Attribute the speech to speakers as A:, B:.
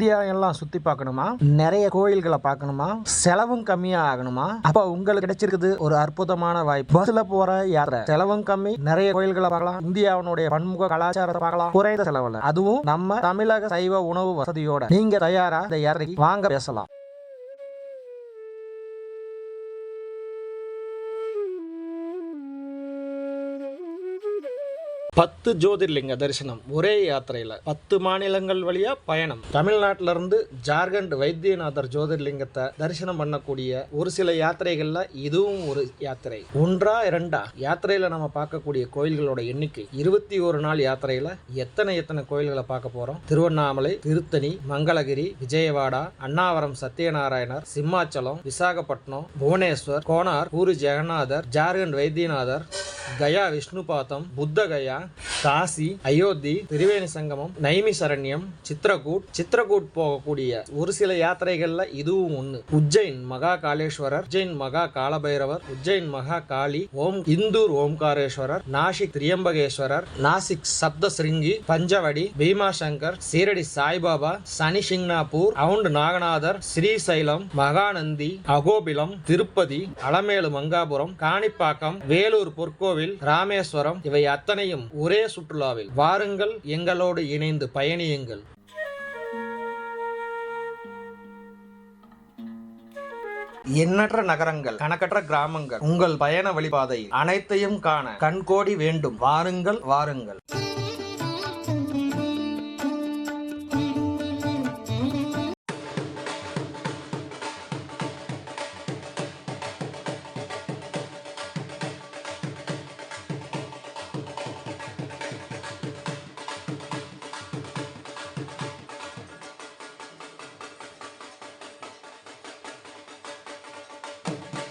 A: India எல்லாம் சுத்தி பார்க்கணுமா? நிறைய கோயில்களை பார்க்கணுமா? செலவும் கம்மியா ஆகணுமா? அப்ப உங்களுக்கு கிடைச்சிருக்குது ஒரு அற்புதமான வாய்ப்பு. பஸ்ல போற யாத்திரை செலவும் கம்மி. நிறைய கோயில்களை பார்க்கலாம். இந்தியாவினுடைய பன்முக கலாச்சாரத்தை பார்க்கலாம். குறைந்த செலவுல. அதுவும் நம்ம தமிழக சைவ உணவு வசதியோட. நீங்க தயாரா? இந்த யாத்திரைக்கு வாங்க பேசலாம். பத்து ஜோதிர்லிங்க தரிசனம் ஒரே யாத்திரையில். பத்து மாநிலங்கள் வழியா பயணம். தமிழ்நாட்டில இருந்து ஜார்க்கண்ட் வைத்தியநாதர் ஜோதிர்லிங்கத்தை தரிசனம் பண்ணக்கூடிய ஒரு சில யாத்திரைகள்ல இதுவும் ஒரு யாத்திரை. ஒன்றா இரண்டா? யாத்திரையில நம்ம பார்க்கக்கூடிய கோயில்களோட எண்ணிக்கை இருபத்தி ஒரு நாள் யாத்திரையில எத்தனை எத்தனை கோயில்களை பார்க்க போறோம்? திருவண்ணாமலை திருத்தணி மங்களகிரி விஜயவாடா அண்ணாவரம் சத்யநாராயணர் சிம்மாச்சலம் விசாகப்பட்டினம் புவனேஸ்வர் கோனார் பூரி ஜெகநாதர் ஜார்க்கண்ட் வைத்தியநாதர் கயா விஷ்ணுபாதம் புத்த கயா காசி அயோத்தி திரிவேணி சங்கமம் நைமி சரண்யம் சித்ரகூட் சித்திரகூட் போகக்கூடிய ஒரு சில யாத்திரைகள்ல இதுவும் ஒண்ணு. உஜ்ஜைன் மகா காளேஸ்வரர் உஜ்ஜைன் மகா காலபைரவர் உஜ்ஜைன் மகா காளி ஓம் இந்தூர் ஓம்காரேஸ்வரர் நாசிக் திரியம்பகேஸ்வரர் நாசிக் சப்த சிருங்கி பஞ்சவடி பீமாசங்கர் சீரடி சாய்பாபா சனி சிங்னாபூர் அவுண்ட் நாகநாதர் ஸ்ரீசைலம் மகாநந்தி அகோபிலம் திருப்பதி அலமேலு மங்காபுரம் காணிப்பாக்கம் வேலூர் பொற்கோவில் ராமேஸ்வரம். இவை அத்தனையும் ஒரே சுற்றுலாவில். வாருங்கள் எங்களோடு இணைந்து பயணியுங்கள். எண்ணற்ற நகரங்கள் கணக்கற்ற கிராமங்கள் உங்கள் பயண வழிபாதையில் அனைத்தையும் காண கண்கோடி வேண்டும். வாருங்கள் வாருங்கள். Thank you.